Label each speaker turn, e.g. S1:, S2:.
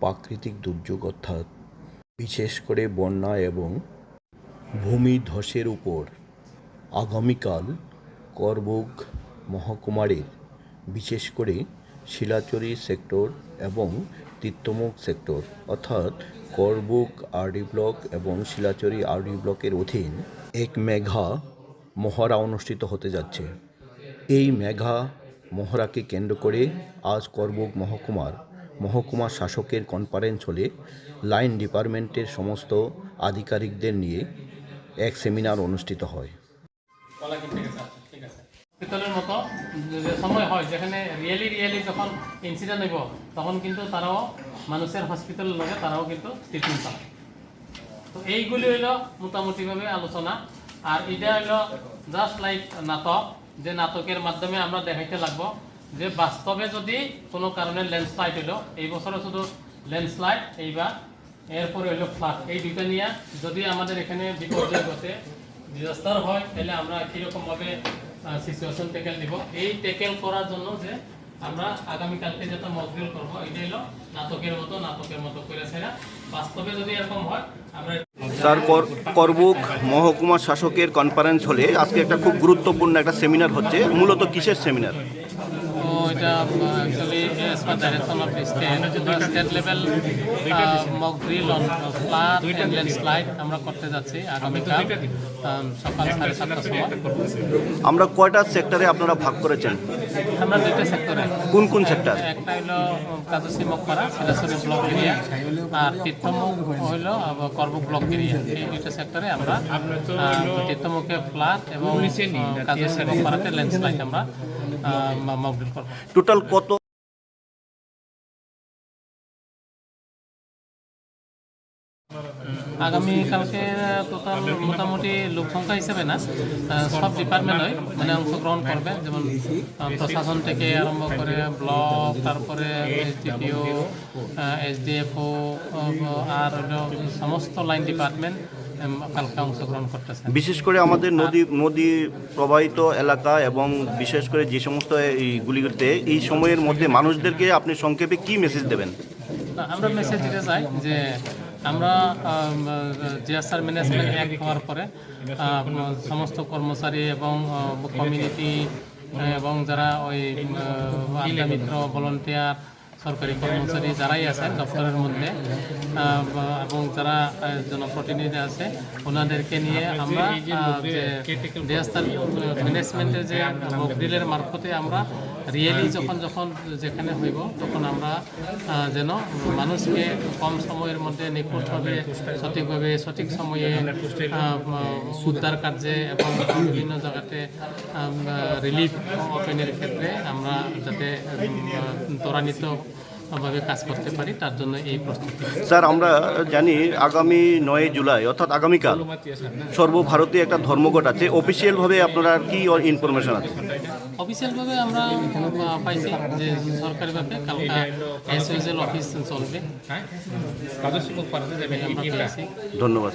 S1: প্রাকৃতিক দুর্যোগ অর্থাৎ বিশেষ করে বন্যা এবং ভূমিধসের উপর আগামীকাল করবুক মহকুমারের বিশেষ করে শিলাচরি সেক্টর এবং তীর্থমুখ সেক্টর অর্থাৎ করবুক আরডি ব্লক এবং শিলাচরি আরডি ব্লকের অধীন এক মেঘা মহড়া অনুষ্ঠিত হতে যাচ্ছে। এই মেঘা মহড়াকে কেন্দ্র করে আজ করবুক মহকুমার মহকুমা শাসকের কনফারেন্স হলে লাইন ডিপার্টমেন্টের সমস্ত আধিকারিকদের নিয়ে এক সেমিনার অনুষ্ঠিত হয়।
S2: হসপিটালের মতো সময় হয়, যেখানে রিয়েলি রিয়েলি যখন ইনসিডেন্ট হইব, তখন কিন্তু তারাও মানুষের হসপিটালের লগে তারাও কিন্তু ট্রিটমেন্ট পায় তো এইগুলি হইল মোটামুটিভাবে আলোচনা। আর এটা হইল জাস্ট লাইক নাটক। যে নাটকের মাধ্যমে আমরা দেখাইতে লাগবো যে বাস্তবে যদি কোনো কারণে ল্যান্ডস্লাইড হইল এই বছরে শুধু ল্যান্ডস্লাইড এইবার এরপরে হইল ফ্লাড এই দুইটা নিয়ে যদি আমাদের এখানে বিপর্যয় ঘটে ডিজাস্টার হয়, তাহলে আমরা কীরকমভাবে সিচুয়েশন টেকেল দিব এই টেকেল করার জন্য যে আমরা আগামীকালকে যেটা মকড্রিল করব, এটা হলো নাটকের মতো নাটকের মতো করে সেরা বাস্তবে যদি এরকম হয়, আমরা
S1: স্যার, কর- করবুক মহকুমা শাসকের কনফারেন্স হলে আজকে একটা খুব গুরুত্বপূর্ণ একটা সেমিনার হচ্ছে। মূলত কিসের সেমিনার
S2: এটা actually per direction of state state level mock drill on flood and landslide আমরা করতে যাচ্ছি আগামীকাল সকাল সাড়ে সাতটার সময়।
S1: আমরা কয়টা সেক্টরে আপনারা ভাগ করেছেন?
S2: আমরা দুইটা সেক্টরে
S1: কোন কোন সেক্টর
S2: একটা হইল কাজসি মকপাড়া সিরাসরি ব্লক এরিয়া। আর তীর্থমুখ হইল আবার করবুক ব্লক এরিয়া। এই দুইটা সেক্টরে আমরা তীর্থমুখে ফ্লাড এবং কাজসি মকপাড়াতে ল্যান্ডস্লাইড আমরা
S1: টোটাল কত?
S2: আগামী কালকে টোটাল মোটামুটি লোক সংখ্যা হিসেবে না সব ডিপার্টমেন্ট হয় মানে অংশগ্রহণ করবে, যেমন প্রশাসন থেকে আরম্ভ করে ব্লক, তারপরে এসডিপিও এসডিএফও আর সমস্ত লাইন ডিপার্টমেন্ট অংশগ্রহণ
S1: বিশেষ করে আমাদের নদী নদী প্রবাহিত এলাকা এবং বিশেষ করে যে সমস্ত এইগুলিতে এই সময়ের মধ্যে মানুষদেরকে আপনি সংক্ষেপে কি মেসেজ দেবেন?
S2: আমরা মেসেজ দিতে চাই যে আমরা জিএসআর ম্যানেজমেন্ট অ্যাক্ট হওয়ার পরে সমস্ত কর্মচারী এবং কমিউনিটি এবং যারা ওই মিত্র ভলেন্টিয়ার সরকারি কর্মচারী যারাই আছেন দপ্তরের মধ্যে এবং যারা জনপ্রতিনিধি আছে ওনাদেরকে নিয়ে আমরা জিএসআর ম্যানেজমেন্টের যে মকডিলের মারফতে আমরা রিয়েলি যখন যখন যেখানে হইব তখন আমরা যেন মানুষকে কম সময়ের মধ্যে নিখুঁতভাবে সঠিকভাবে সঠিক সময়ে উদ্ধার কার্যে এবং বিভিন্ন জায়গাতে রিলিফ ওপেনের ক্ষেত্রে আমরা যাতে ত্বরান্বিত ভাবে কাজ করতে পারি তার জন্য এই প্রস্তুতি।
S1: স্যার আমরা জানি আগামী নয় জুলাই অর্থাৎ আগামীকাল সর্বভারতীয় একটা ধর্মঘট আছে। অফিসিয়ালভাবে আপনারা কি ইনফরমেশন আছে?
S2: অফিসিয়ালভাবে আমরা পাইছি যে সরকারিভাবে কালকা এস অফিস চলবে। পেয়েছি
S1: ধন্যবাদ